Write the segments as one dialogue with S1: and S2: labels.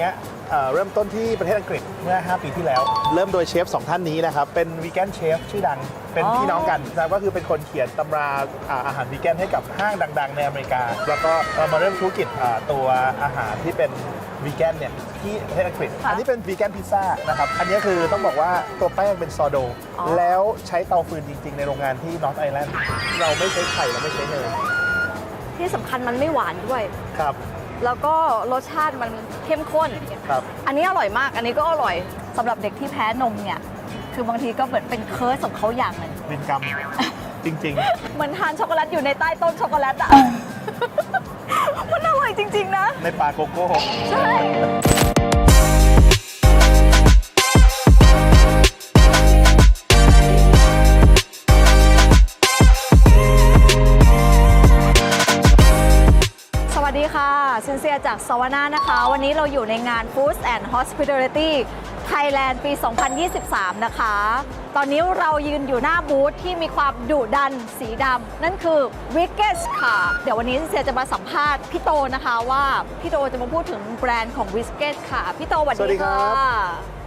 S1: เนี้ยเอ่อเริ่มต้นที่ประเทศอังกฤษเมื่อ 5 ปีที่แล้ว เริ่มโดยเชฟสองท่านนี้นะครับ เป็นวีแกนเชฟชื่อดัง เป็น
S2: อ๋อ
S1: พี่น้องกันนะครับก็คือเป็นคนเขียนตำราอ่าอาหารวีแกนให้กับห้างดัง ๆ ในอเมริกา แล้วก็เอ่อมาเริ่มธุรกิจอ่าตัวอาหารที่เป็นวีแกนเนี่ยที่ประเทศอังกฤษ อันนี้เป็นวีแกนพิซซ่านะครับ อันนี้คือต้องบอกว่าตัวแป้งเป็นซอโด
S2: อ๋อ
S1: แล้วใช้เตาฟืนจริง ๆ ในโรงงานที่นอร์ทไอแลนด์เราไม่ใช้ไข่เราไม่ใช้เนย
S2: ที่สำคัญมันไม่หวานด้วย
S1: ครับ
S2: แล้วก็รสชาติมันเข้มข้น
S1: ครับ
S2: อันนี้อร่อยมาก อันนี้ก็อร่อยสำหรับเด็กที่แพ้นมเนี่ย คือบางทีก็เหมือนเป็นเคิร์สของเขาอย่างหนึ่ง
S1: วินกรรม จริงๆ
S2: เหมือนทานช็อกโกแลตอยู่ในใต้ต้นช็อกโกแลตอะมันอร่อยจริง ๆ นะ
S1: ในป่าโกโก้
S2: ใช่ ซินเซียจากสวนานะคะ วันนี้เราอยู่ในงาน Food and Hospitality Thailand ปี 2023 นะคะ ตอนนี้เรายืนอยู่หน้าบูธที่มีความดุดันสีดำนั่นคือ w i c k e s ค่ะ เดี๋ยววันนี้ซินเซียจะมาสัมภาษณ์พี่โตนะคะว่า พี่โตจะมาพูดถึงแบรนด์ของ w i s k e s ค่ะ พี่โตสวัส
S1: สวัสดี
S2: ดี
S1: ครั
S2: ค่ะ
S1: บ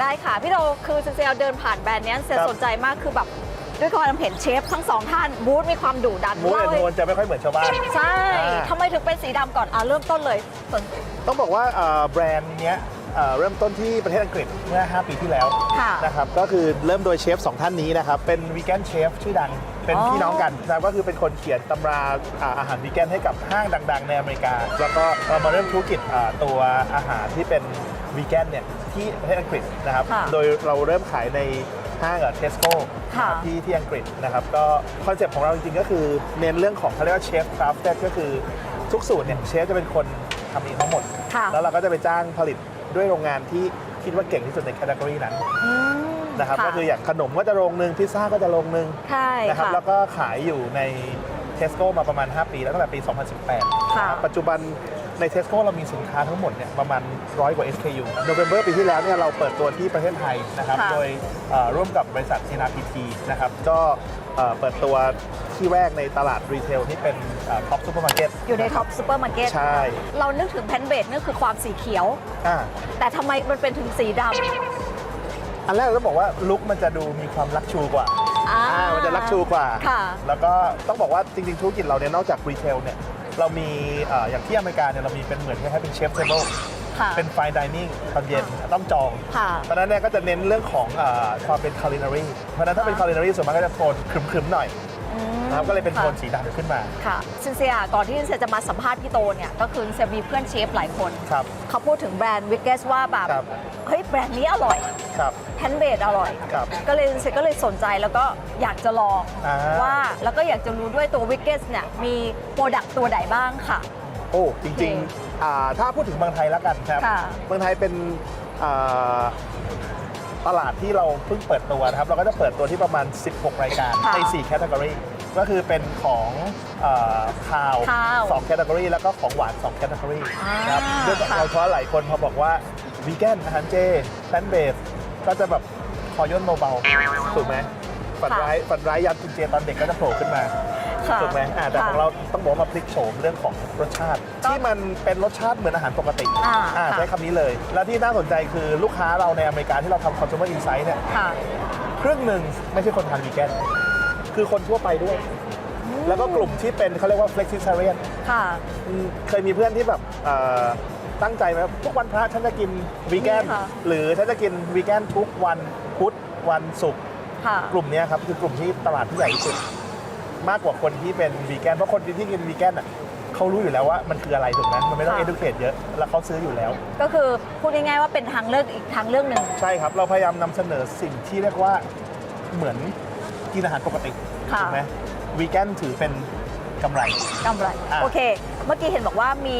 S2: ได้ค่ะ พี่โตคือซินเซียเดินผ่านแบรนด์เนี้ยซินเซีย
S1: ครับ
S2: สนใจมากคือแบบ ด้วยความเห็นเชฟทั้งสองท่านบูธมีความดุดัน
S1: มูนแอน
S2: เล่า
S1: โท
S2: ให้
S1: นจะไม่ค่อยเหมือนชาวบ้าน
S2: ใช่
S1: อ่า
S2: ทำไมถึงเป็นสีดำก่อนอะเริ่มต้นเลยสน
S1: ต้องบอกว่าเอ่อแบรนด์เนี้ยเอ่อเริ่มต้นที่ประเทศอังกฤษเมื่อ 5 ปีที่แล้ว
S2: ค่ะ
S1: นะครับก็คือเริ่มโดยเชฟสองท่านนี้นะครับ เป็นวีแกนเชฟชื่อดัง เป็น
S2: อ๋อ
S1: พี่น้องกันนะครับก็คือเป็นคนเขียนตำราอ่าอาหารวีแกนให้กับห้างดัง ๆ ในอเมริกา แล้วก็เรามาเริ่มธุรกิจอ่าตัวอาหารที่เป็นวีแกนเนี่ยที่ประเทศอังกฤษนะครับ
S2: ค่ะ
S1: โดยเราเริ่มขายใน ห้างเทสโก้
S2: ค่ะ
S1: ที่ที่อังกฤษนะครับ ก็คอนเซ็ปต์ของเราจริงๆ ก็คือเน้นเรื่องของเขาเรียกว่าเชฟคราฟต์ก็คือทุกสูตรเนี่ยเชฟจะเป็นคนทำเองทั้งหมด
S2: ค่ะ
S1: แล้วเราก็จะไปจ้างผลิตด้วยโรงงานที่คิดว่าเก่งที่สุดในแคตตากรีนั้น
S2: อืม
S1: นะครับก็คืออย่างขนมก็จะโรงหนึ่งพิซซ่าก็จะโรงหนึ่ง
S2: ใช่
S1: นะครับ
S2: ค่ะ
S1: แล้วก็ขายอยู่ในเทสโก้มาประมาณ 5 ปีแล้วตั้งแต่ปี 2018
S2: ค่ะ
S1: ปัจจุบัน ในเทสโก้เรามีสินค้าทั้งหมดเนี่ยประมาณร้อยกว่า SKU โนเวมเบอร์ปีที่แล้วเนี่ยเราเปิดตัวที่ประเทศไทยนะครับ
S2: ค่ะ
S1: โดยเอ่อร่วมกับบริษัท NRPT นะครับ ก็เอ่อเปิดตัวที่แรกในตลาดรีเทลที่เป็นท็อปซูเปอร์มาร์เก็ต
S2: อยู่ในท็อปซูเปอร์มาร์เก็ต
S1: ใช่
S2: เรานึกถึงแพนเบดนั่นคือความสีเขียว
S1: อ่า
S2: แต่ทำไมมันเป็นถึงสีด
S1: อันแรกเราต้องบอกว่าลุคมันจะดูมีความลักชูกว่าำ
S2: อ่า
S1: อ่า มันจะลักชูกว่า
S2: ค่ะ
S1: แล้วก็ต้องบอกว่าจริงๆธุรกิจเราเนี่ยนอกจากรีเทลเนี่ย เรามีเอ่ออย่างที่อเมริกาเนี่ยเรามีเป็นเหมือนคล้ายๆเป็นเชฟเทเบิล
S2: ค่ะ
S1: เป็นไฟดิเนิ่งตอนเย็นต้องจอง
S2: ค่ะ
S1: เพราะฉะนั้นเนี่ยก็จะเน้นเรื่องของเออความเป็นคาลินารีเพราะฉะนั้นถ้าเป็นคาลินารีส่วนมากก็จะโทนครึมๆหน่อย
S2: อืม
S1: นะครับก็เลยเป็นโทน
S2: ค่ะ
S1: สีดำขึ้นมา
S2: ค่ะซินเซียก่อนที่ซินเซียจะมาสัมภาษณ์พี่โตเนี่ยก็คือซินเซียมีเพื่อนเชฟหลายคน
S1: ครับ
S2: เขาพูดถึงแบรนด์วิกเกสว่าแบบ
S1: ครับ
S2: เฮ้ย แบรนด์นี้อร่อย
S1: ครับ
S2: แพนเบดอร่อย
S1: ครับ
S2: ก็เลยเสร็จก็เลยสนใจแล้วก็อยากจะลอง
S1: อ่า
S2: ว่าแล้วก็อยากจะรู้ด้วยตัววิกเกสเนี่ยมีโปรดักต์ตัวไหนบ้างค่ะ
S1: โอ้จริง
S2: โอเค
S1: ๆอ่าถ้าพูดถึงเมืองไทยแล้วกันครับ
S2: ค่ะ
S1: เมืองไทยเป็นอ่าตลาดที่เราเพิ่งเปิดตัวนะครับ เราก็จะเปิดตัวที่ประมาณ 16 รายการ
S2: ค่ะ
S1: ใน4แคตตากรีก็คือเป็นของอาข้าว
S2: ข้าว
S1: 2แคตตากรีแล้วก็ของหวาน2แคตตากรี
S2: อ่า
S1: ครับด้วย
S2: ค่ะ
S1: โดยเฉพาะหลายคนพอบอกว่าวีแกนอาหารเจแพลนเบส ก็จะแบบคอย่นเบาๆถูกไหมฝันร้ายฝันร้ายยามกินเจตอนเด็กก็จะโผล่ขึ้นมา
S2: ค่ะ
S1: ถูกไหมอ่าแต่ของ
S2: ค่ะ
S1: เราต้องบอกว่ามาพลิกโฉมเรื่องของรสชาติ
S2: ก็
S1: ที่มันเป็นรสชาติเหมือนอาหารปกติ
S2: อ่า
S1: อ่า
S2: ค่ะ
S1: ใช้คำนี้เลย แล้วที่น่าสนใจคือลูกค้าเราในอเมริกาที่เราทำ consumer insight เนี่ย
S2: ค่ะ
S1: ครึ่งหนึ่งไม่ใช่คนทานวีแกนคือคนทั่วไปด้วย แล้วก็กลุ่มที่เป็นเขาเรียกว่า flexitarian
S2: ค่ะ
S1: อืมเคยมีเพื่อนที่แบบเอ่อ ตั้งใจไหมทุกวันพระฉันจะกินวีแกน
S2: มีค่ะ
S1: หรือฉันจะกินวีแกนทุกวันพุธวันศุกร์
S2: ค่ะ
S1: กลุ่มเนี้ยครับคือกลุ่มที่ตลาดที่ใหญ่ที่สุด มากกว่าคนที่เป็นวีแกนเพราะคนที่กินวีแกนอะเขารู้อยู่แล้วว่ามันคืออะไรถูกไหมมันไม่ต้อง
S2: ค่ะ
S1: educate เยอะแล้วเขาซื้ออยู่แล้ว
S2: ก็คือพูดง่ายๆว่าเป็นทางเลือกอีกทางเลือกหนึ่ง
S1: ใช่ครับเราพยายามนำเสนอสิ่งที่เรียกว่าเหมือนกินอาหารปกติ
S2: ค่ะ
S1: ถูกไหมวีแกนถือเป็น กำไร
S2: กำไร
S1: อะ
S2: โอเค เมื่อกี้เห็นบอกว่ามี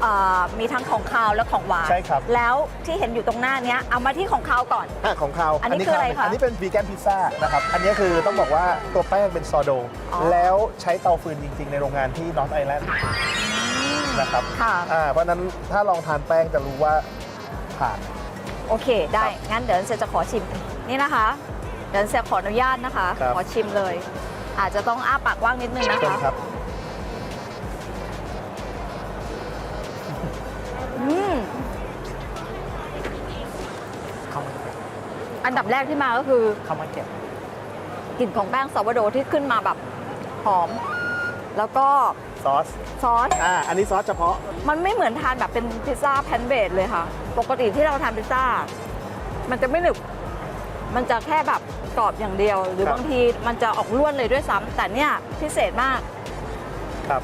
S2: เอ่อมีทั้งของคาวและของหวาน
S1: ใช่ครับ
S2: แล้วที่เห็นอยู่ตรงหน้าเนี้ยเอามาที่ของคาวก่อน
S1: อะของเขา
S2: อันนี้คืออะไรคะ
S1: อันนี้เป็นวีแกนพิซซ่านะครับ อันนี้คือต้องบอกว่าตัวแป้งเป็นซอโด
S2: อ๋อ
S1: แล้วใช้เตาฟืนจริง ๆ ในโรงงานที่นอร์ทไอแลนด์นะครับ
S2: ค่ะ
S1: อ่าเพราะฉะนั้นถ้าลองทานแป้งจะรู้ว่าผ่าน
S2: โอเค ได้
S1: ครับ
S2: งั้นเดี๋ยวเซจะขอชิม นี่นะคะ เดี๋ยวเซขออนุญาตนะคะ
S1: ครับ
S2: ขอชิมเลย อาจจะต้องอ้าปากกว้างนิดนึงนะ
S1: เชิญ
S2: คะ
S1: ครับ
S2: อันดับแรกที่มาก็คือ
S1: ข้าวมันเก็บ
S2: กลิ่นของแป้งซาวโดที่ขึ้นมาแบบหอม แล้วก็
S1: ซอส
S2: ซอส
S1: อ่า อันนี้ซอสเฉพาะ
S2: มันไม่เหมือนทานแบบเป็นพิซซ่าแพนเบดเลยค่ะ ปกติที่เราทานพิซซ่า มันจะไม่หนึบ มันจะแค่แบบกรอบอย่างเดียว หรือ
S1: ครับ
S2: บางทีมันจะออกล้วนเลยด้วยซ้ำแต่เนี่ยพิเศษมาก
S1: ครับ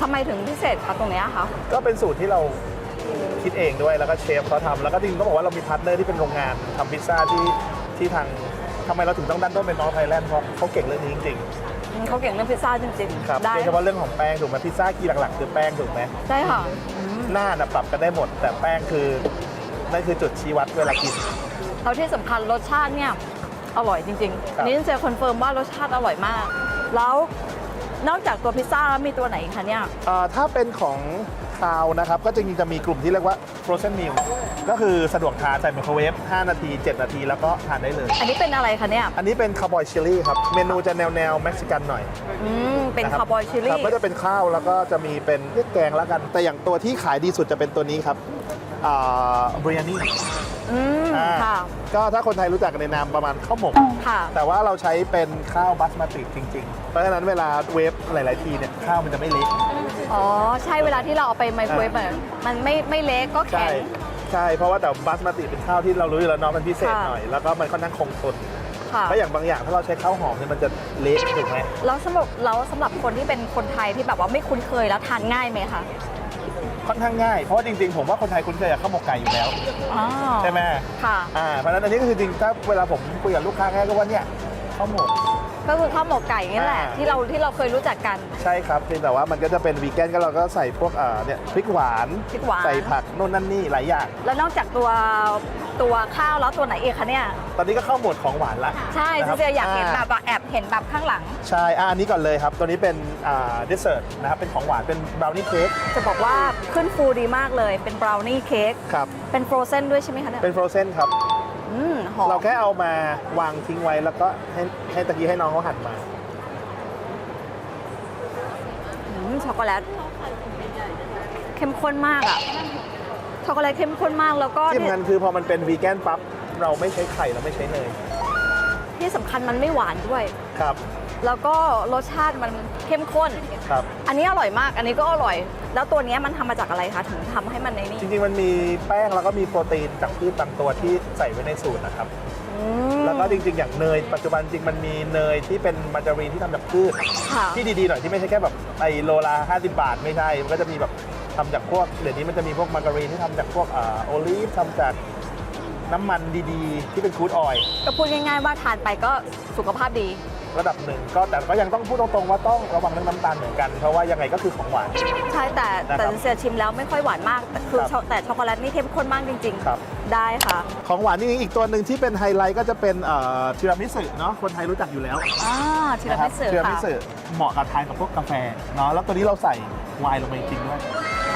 S2: ทำไมถึงพิเศษคะตรงเนี้ยคะ
S1: ก็เป็นสูตรที่เรา คิดเองด้วยแล้วก็เชฟเขาทำแล้วก็จริงๆต้องบอกว่าเรามีพาร์ทเนอร์ที่เป็นโรงงานทำพิซซ่าที่ที่ทางทำไมเราถึงต้องดันต้นเป็นนอร์ไทยแลนด์เพราะเขาเก่งเรื่องนี้จริง
S2: อืมเขาเก่งเรื่องพิซซ่าจริง
S1: ๆครับ
S2: ๆได้
S1: โดยเฉพาะเรื่องของแป้งถูกไหมพิซซ่าคีย์หลักๆคือแป้งถูกไหม
S2: ได้ค่ะอืม
S1: หน้าน่ะปรับกันได้หมด แต่แป้งคือนั่นคือจุดชี้วัดเวลากิน
S2: แล้วที่สำคัญรสชาติเนี่ย อร่อยจริง
S1: ครับ
S2: ๆนี่เซลคอนเฟิร์มว่ารสชาติอร่อยมาก แล้วนอกจากตัวพิซซ่าแล้วมีตัวไหนอีกคะเนี่ย
S1: เอ่อถ้าเป็นของ คาวนะครับ ก็จริงๆจะมีกลุ่มที่เรียกว่า frozen meal ก็คือสะดวกทานใส่ไมโครเวฟ 5 นาที 7 นาที แล้วก็ทานได้เลย
S2: อันนี้เป็นอะไรคะเนี่ย
S1: อันนี้เป็นคาร์บอยชิลลี่ครับ เมนูจะแนวแนวๆเม็กซิกันหน่อย
S2: อืม เป็น
S1: นะ
S2: คาร์บอยชิล
S1: ค
S2: ลี่
S1: รับก็จะเป็นข้าวแล้วก็จะมีเป็นเรียกแกงแล้วกัน แต่อย่างตัวที่ขายดีสุดจะเป็นตัวนี้ครับบริยานี่า Biryani
S2: อืม
S1: อ่า
S2: ค่ะ
S1: ก็ถ้าคนไทยรู้จักกันในนามประมาณข้าวหมก
S2: ค่ะ
S1: แต่ว่าเราใช้เป็นข้าวบัสมาติจริง ๆ เพราะฉะนั้นเวลาเวฟหลาย ๆ ทีเนี่ยข้าวมันจะไม่เละ
S2: อ๋อ ใช่เวลาที่เราเอาไปไมโครเวฟอะมันไม่ไม่เละก็
S1: ใช่
S2: แข็ง
S1: ใช่เพราะว่าแต่บัสมาติเป็นข้าวที่เรารู้อยู่แล้วเน้องมันพิเศษ
S2: ค่ะ
S1: หน่อย แล้วก็มันค่อนข้างคงทน
S2: ค่ะ
S1: เพราะอย่างบางอย่างถ้าเราใช้ข้าวหอมเนี่ยมันจะเละถูกไหม
S2: แล้วสำหรับแล้วสำหรับคนที่เป็นคนไทยที่แบบว่าไม่คุ้นเคยแล้วทานง่ายไหมคะ
S1: ค่อนข้างง่าย เพราะว่าจริงๆ ผมว่าคนไทยคุ้นเคยกับข้าวหมกไก่อยู่แล้ว
S2: อ๋อ
S1: ใช่ไหม
S2: ค่ะ
S1: อ่าเพราะฉะนั้นอันนี้ก็คือจริงถ้าเวลาผมคุยกับลูกค้าแค่ก็ว่าเนี่ยข้าวหมก
S2: ก็คือข้าวหมกไก่นี่แหละ
S1: อ่า
S2: ที่เราที่เราเคยรู้จักกัน
S1: ใช่ครับเพียงแต่ว่ามันก็จะเป็นวีแกนก็เราก็ใส่พวกอ่าเนี่ยพริกหวาน
S2: พริกหวาน
S1: ใส่ผักโน่นนั่นนี่หลายอย่าง
S2: แล้วนอกจากตัวตัวข้าวแล้วตัวไหนอีกคะเนี่ย
S1: ตอนนี้ก็เข้าหมวดของหวานละ
S2: ใช่
S1: นะค
S2: ซิ
S1: รับ
S2: เซียอยากเห็นแบบว่าแอบเห็นแบบข้างหลัง
S1: ใช่อะอันนี้ก่อนเลยครับ ตัวนี้เป็นอ่าเดสเซอร์นะครับเป็นของหวานเป็นบราวนี่เค้ก
S2: จะบอกว่าขึ้นฟูดีมากเลย เป็นบราวนี่เค้ก
S1: ครับ
S2: เป็นโฟรเซนด้วยใช่ไหมคะเนี่ย
S1: เป็นฟรอเซนครับ
S2: อืมหอม
S1: เราแค่เอามาวางทิ้งไว้แล้วก็ให้ให้ตะกี้ให้น้องเขาหั่นมา
S2: อืมช็อกโกแลตเข้มข้นมากอะช็อกโกแลตเข้มข้นมากแล้วก็
S1: ที่สำคัญคือพอมันเป็นวีแกนปั๊บเราไม่ใช้ไข่เราไม่ใช้เนย
S2: ที่สำคัญมันไม่หวานด้วย
S1: ครับ
S2: แล้วก็รสชาติมันเข้มข้น
S1: ครับ
S2: อันนี้อร่อยมาก อันนี้ก็อร่อย แล้วตัวเนี้ยมันทำมาจากอะไรคะ ถึงทำให้มันในนี่
S1: จริงๆ มันมีแป้งแล้วก็มีโปรตีนจากพืชบางตัวที่ใส่ไว้ในสูตรนะครับ
S2: อืม
S1: แล้วก็จริงๆ อย่างเนย ปัจจุบันจริงมันมีเนยที่เป็นมาการีนที่ทำจากพืช
S2: ค่ะ
S1: ที่ดีๆหน่อยที่ไม่ใช่แค่แบบไอโลละ50 บาทไม่ใช่ มันก็จะมีแบบทำจากพวกเดี๋ยวนี้มันจะมีพวกมาการีนที่ทำจากพวกอ่าโอลีฟทำจากน้ำมันดีๆ ที่เป็นครูดออยล์
S2: ก็พูดง่ายๆว่าทานไปก็สุขภาพดี
S1: ระดับหนึ่งก็แต่ก็ยังต้องพูดตรงๆว่าต้องระวังเรื่องน้ำตาลเหมือนกันเพราะว่ายังไงก็คือของหวาน
S2: ใช่แต่
S1: นะครับ
S2: แต่เสียชิมแล้วไม่ค่อยหวานมากแต่คือ
S1: ครับ
S2: ช็อกแต่ช็อกโกแลตนี่เข้มข้นมากจริง
S1: ครับ
S2: ๆ ได้ค่ะ
S1: ของหวานนี่อีกตัวหนึ่งที่เป็นไฮไลท์ก็จะเป็นเอ่อทีรามิสุเนาะคนไทยรู้จักอยู่แล้ว
S2: อ่าทีรา
S1: นะครั
S2: มิสุ
S1: ทีรามิ
S2: ค่ะ
S1: สุเหมาะกับทานกับพวกกาแฟเนาะแล้วตัวนี้เราใส่ไวน์ลงไปจริงๆด้วย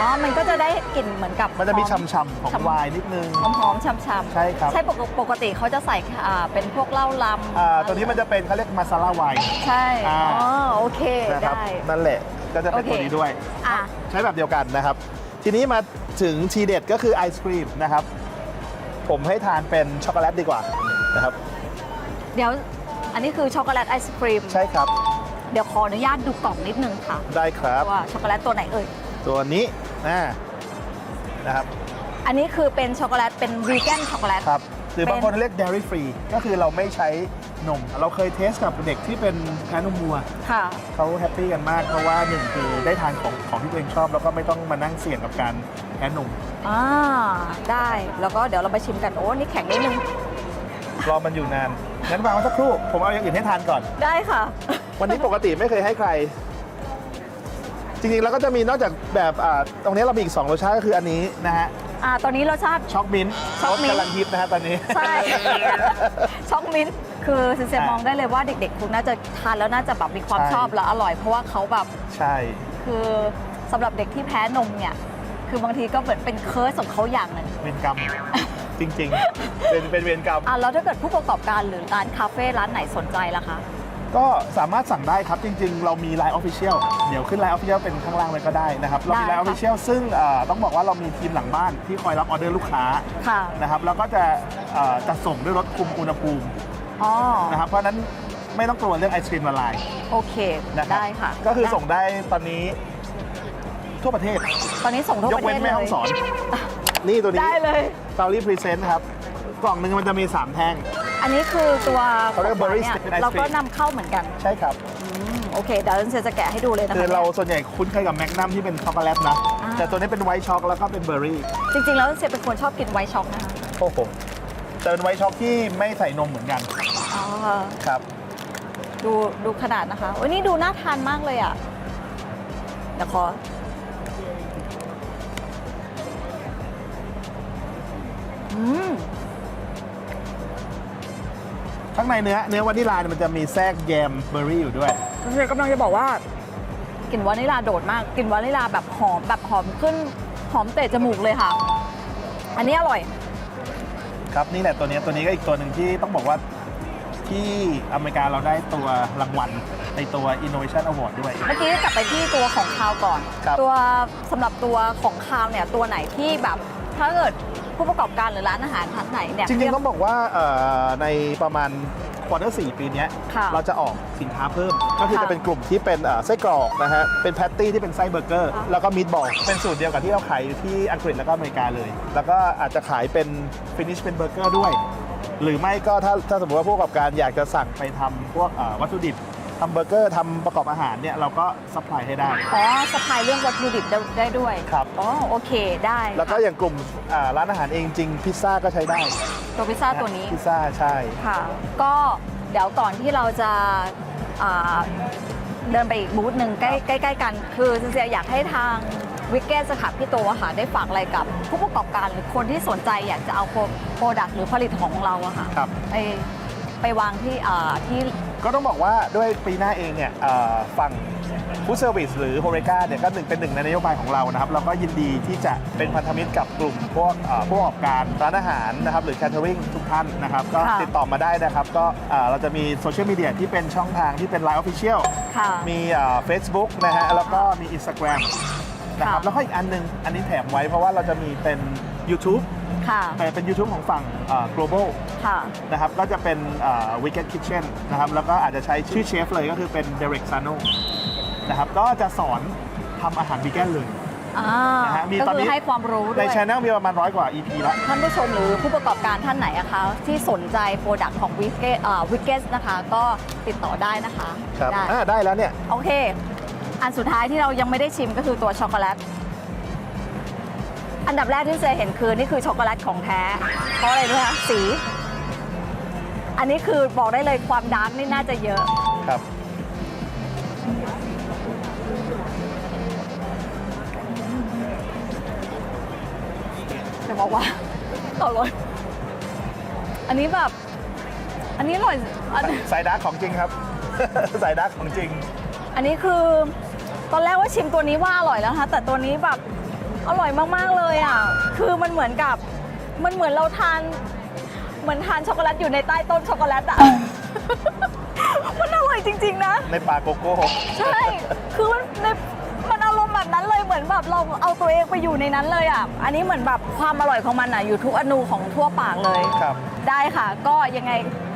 S2: อ๋อ มันก็จะได้กลิ่นเหมือนกับ
S1: มันจะมี
S2: หอ
S1: ช่ำๆของ
S2: ช่ำ
S1: ไวน์นิดนึง
S2: หอมๆช่ำๆ
S1: ใช่ครับ
S2: ใช่ปกปกติเขาจะใส่อ่าเป็นพวกเหล้าลำ
S1: อ่าตัวนี้มันจะเป็นเขาเรียกมาซาลาไวน์
S2: ใช่
S1: อ่า
S2: อ๋อโอเค
S1: นะครับ
S2: ได้
S1: นั่นแหละก็จะเป็น
S2: โอเค
S1: ตัวนี้ด้วย
S2: อะ
S1: ใช้แบบเดียวกันนะครับ ทีนี้มาถึงทีเด็ดก็คือไอศครีมนะครับ ผมให้ทานเป็นช็อกโกแลตดีกว่านะครับ
S2: เดี๋ยวอันนี้คือช็อกโกแลตไอศครีม
S1: ใช่ครับ
S2: เดี๋ยวขออนุญาตดูกล่องนิดนึงค่ะ
S1: ได้ครับ
S2: ว่าช็อกโกแลตตัวไหนเอ่ย
S1: ตัวนี้อ่านะครับ
S2: อันนี้คือเป็นช็อกโกแลตเป็นวีแกนช็อกโกแลต
S1: ครับหรือบางคนเรียก dairy free ก็คือเราไม่ใช้นม เราเคยเทสกับเด็กที่เป็นแพ้นมวัว
S2: ค่ะ
S1: เขาแฮปปี้กันมาก เพราะว่าหนึ่งคือได้ทานของของที่ตัวเองชอบ แล้วก็ไม่ต้องมานั่งเสี่ยงกับการแพ้นม
S2: อ่า ได้ แล้วก็เดี๋ยวเราไปชิมกัน โอ้ นี่แข็งนิดนึง
S1: รอมันอยู่นานงั้นวางไว้สักครู่ ผมเอาอย่างอื่นให้ทานก่อน
S2: ได้ค่ะ
S1: วันนี้ปกติไม่เคยให้ใคร จริงๆแล้วก็จะมีนอกจากแบบอ่าตรงนี้เรามีอีก2รสชาติก็คืออันนี้นะฮะ
S2: อ่าตอนนี้รสชาติ
S1: ช็อกมิ้นท์
S2: ช็อกมิ้นท์
S1: รสกำลังฮิตนะฮะตอนนี้
S2: ใช่ ช็อกมิ้นท์คือเซนเซีย
S1: อ่าม
S2: องได้เลยว่าเด็กๆคงน่าจะทานแล้วน่าจะแบบมีความ
S1: ใช่
S2: ชอบและอร่อยเพราะว่าเขาแบบ
S1: ใช่
S2: คือสำหรับเด็กที่แพ้นมเนี่ย คือบางทีก็เหมือนเป็นเคิร์สของเขาอย่างหนึ่ง
S1: เวรกรรม จริงๆ เป็นเป็นเวรกรรม
S2: อะแล้วถ้าเกิดผู้ประกอบการหรือร้านคาเฟ่ร้านไหนสนใจล่ะคะ
S1: ก็สามารถสั่งได้ครับจริง ๆ เรามี Line Official เดี๋ยวขึ้น Line Official เป็นข้างล่างเลยก็ได้นะครับ เรามี
S2: ได้
S1: Line
S2: ค่ะ
S1: Official ซึ่งเอ่อต้องบอกว่าเรามีทีมหลังบ้านที่คอยรับออเดอร์ลูกค้า
S2: ค่ะ
S1: นะครับแล้วก็จะเอ่อจัดส่งด้วยรถคุมอุณหภูมิ
S2: อ๋อ
S1: นะครับเพราะฉะนั้นไม่ต้องกลัวเรื่องไอศครีมละลาย
S2: โอเค
S1: นะครับ
S2: ได้ค่ะ
S1: ก็คือ
S2: ได้
S1: ส่งได้ตอนนี้ทั่วประเทศ
S2: ตอนนี้ส่งทั่วยป
S1: ก
S2: ระเท
S1: เว้น
S2: ศ
S1: แม่
S2: เล
S1: ห้อยงสอน นี่ตัวนี้
S2: ได้เลย
S1: s t o r y Present ครับ กล่องหนึ่งมันจะมี 3 แท่ง
S2: อันนี้คือตัว
S1: เขาเรียก
S2: ของหวาน
S1: Berry
S2: เนี่ย
S1: Stick เป็นไอศกรีม
S2: เราก็นำเข้าเหมือนกัน
S1: ใช่ครับ
S2: อืมโอเคเดี๋ยวเซนจะแกะให้ดูเลยนะคะ
S1: คือเราส่วนใหญ่คุ้นเคยกับแมกนัมที่เป็นช็อกโกแลตนะ
S2: อ่า
S1: แต่ตัวนี้เป็นไวท์ช็อกแล้วก็เป็นเบอร์รี่
S2: จริงๆ แล้วเซนเป็นคนชอบกินไวท์ช็อกนะคะ
S1: โอ้โหแต่เป็นไวท์ช็อกที่ไม่ใส่นมเหมือนกัน
S2: อ๋อ
S1: ครับ
S2: ดูดูขนาดนะคะโอ้ยนี่ดูน่าทานมากเลยอะเดี๋ยวขออืม
S1: ข้างในเนื้อเนื้อวานิลาเนี่ยมันจะมีแทรกแยมเบอร์รี่อยู่ด้วย
S2: เซนกำลังจะบอกว่ากลิ่นวานิลาโดดมากกลิ่นวานิลาแบบหอมแบบหอมขึ้นหอมเตะจมูกเลยค่ะ อันนี้อร่อย
S1: ครับนี่แหละตัวนี้ตัวนี้ก็อีกตัวหนึ่งที่ต้องบอกว่าที่อเมริกาเราได้ตัวรางวัลในตัว Innovation Award ด้วย
S2: เมื่อกี้กลับไปที่ตัวของคาวก่อน
S1: ครับ
S2: ตัวสำหรับตัวของคาวเนี่ยตัวไหนที่แบบถ้าเกิด ผู้ประกอบการหรือร้านอาหารท่านไหนเนี่ย
S1: จริงๆต้องบอกว่าเอ่อในประมาณควอเตอร์สี่ปีเนี้ย
S2: ค่ะ
S1: เราจะออกสินค้าเพิ่ม ก็คือ
S2: ค่ะ
S1: จะเป็นกลุ่มที่เป็นเอ่อไส้กรอกนะฮะเป็นแพตตี้ที่เป็นไส้เบอร์เกอร์
S2: ค่ะ
S1: แล้วก็มีดบอลเป็นสูตรเดียวกับที่เราขายอยู่ที่อังกฤษแล้วก็อเมริกาเลย แล้วก็อาจจะขายเป็นฟินิชเป็นเบอร์เกอร์ด้วย หรือไม่ก็ถ้าถ้าสมมติว่าผู้ประกอบการอยากจะสั่งไปทำพวกเอ่อวัตถุดิบ ทำเบอร์เกอร์ทำประกอบอาหารเนี่ยเราก็ซัพพลายให้ได้
S2: อ๋อสปายเรื่องวัตถุดิบได้ได้ด้วย
S1: ครับ
S2: อ๋อโอเคได้
S1: แล้วก็
S2: ค่ะ
S1: อย่างกลุ่มอ่าร้านอาหารเองจริงพิซซ่าก็ใช้ได้
S2: ตัวพิซซ่าตัวนี้
S1: พิซซ่าใช่
S2: ค่ะ ก็เดี๋ยวก่อนที่เราจะอ่าเดินไปอีกบูธหนึ่งใกล้ใกล้ใกล้กัน คือจริงๆอยากให้ทางวิกเกสค่ะพี่โตอะค่ะได้ฝากอะไรกับผู้ประกอบการหรือคนที่สนใจอยากจะเอาโปรดักต์หรือผลิตของเราอะค่ะ
S1: ครับ
S2: ไป ไปวางที่อ่าที่
S1: ก็ต้องบอกว่าด้วยปีหน้าเองเนี่ยเอ่อฝั่งฟู้ดเซอร์วิสหรือโฮเรกาเนี่ยก็หนึ่งเป็นหนึ่งในนโยบายของเรานะครับเราก็ยินดีที่จะเป็นพันธมิตรกับกลุ่มพวกเอ่อผู้ประกอบการร้านอาหารนะครับหรือแคทเทอริงทุกท่านนะครับก็
S2: ค่ะ
S1: ติดต่อมาได้นะครับก็เอ่อเราจะมีโซเชียลมีเดียที่เป็นช่องทางที่เป็น Line Official
S2: ค่ะ
S1: มีเฟซบุ๊กนะฮะ แล้วก็มี Instagram นะครับ
S2: ค่ะ
S1: แล้วก็อีกอันหนึง อันนี้แถมไว้เพราะว่าเราจะมีเป็น YouTube
S2: ค่ะ
S1: แต่เป็น YouTube ของฝั่งเอ่อ global
S2: ค่ะ
S1: นะครับก็จะเป็นเอ่อ Wicked Kitchen นะครับแล้วก็อาจจะใช้ชื่อเชฟเลยก็คือเป็น Derek Sano นะครับก็จะสอนทำอาหารวีแกนเลย
S2: อ่า
S1: นะฮะมี
S2: ก็
S1: ตอน
S2: คื
S1: นี้
S2: อให้ความรู้ด้
S1: ใน
S2: วย
S1: ช anel มีประมาณร้อยกว่า EP แล้ว
S2: ท่านผู้ชมหรือผู้ประกอบการท่านไหนอะคะ ที่สนใจโปรดักต์ของวิกเกตวิกเกสนะคะ ก็ติดต่อได้นะคะ
S1: ครับ
S2: ได้
S1: อ่าได้แล้วเนี่ย
S2: โอเค อันสุดท้ายที่เรายังไม่ได้ชิมก็คือตัวช็อกโกแลต อันดับแรกที่เจเห็นคือนี่คือช็อกโกแลตของแท้ เพราะอะไรรู้ไหมคะสี อันนี้คือบอกได้เลยความดาร์กนี่น่าจะเยอะ
S1: ครับ
S2: จะบอกว่าอร่อยอันนี้แบบ อันนี้อร่อยอัน
S1: สายดาร์กของจริงครับ สายดาร์กของจริง
S2: อันนี้คือตอนแรกว่าชิมตัวนี้ว่าอร่อยแล้วนะคะแต่ตัวนี้แบบ อร่อยมาก ๆ เลยอะ คือมันเหมือนกับ มันเหมือนเราทาน เหมือนทานช็อกโกแลตอยู่ในใต้ต้นช็อกโกแลตอะ มันอร่อยจริง ๆ นะ
S1: ในปลาโกโก้
S2: ใช่ คือมันในมันอารมณ์แบบนั้นเลยเหมือนแบบเราเอาตัวเองไปอยู่ในนั้นเลยอะ อันนี้เหมือนแบบความอร่อยของมันอะอยู่ทุกอนูของทั่วปากเลย
S1: ครับ
S2: ได้ค่ะ ก็ยังไง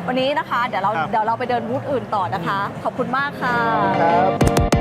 S2: วันนี้นะคะ เดี๋ยวเรา
S1: ครับ
S2: เดี๋ยวเราไปเดินบูธอื่นต่อนะคะ ขอบคุณมากค่ะ
S1: ครับ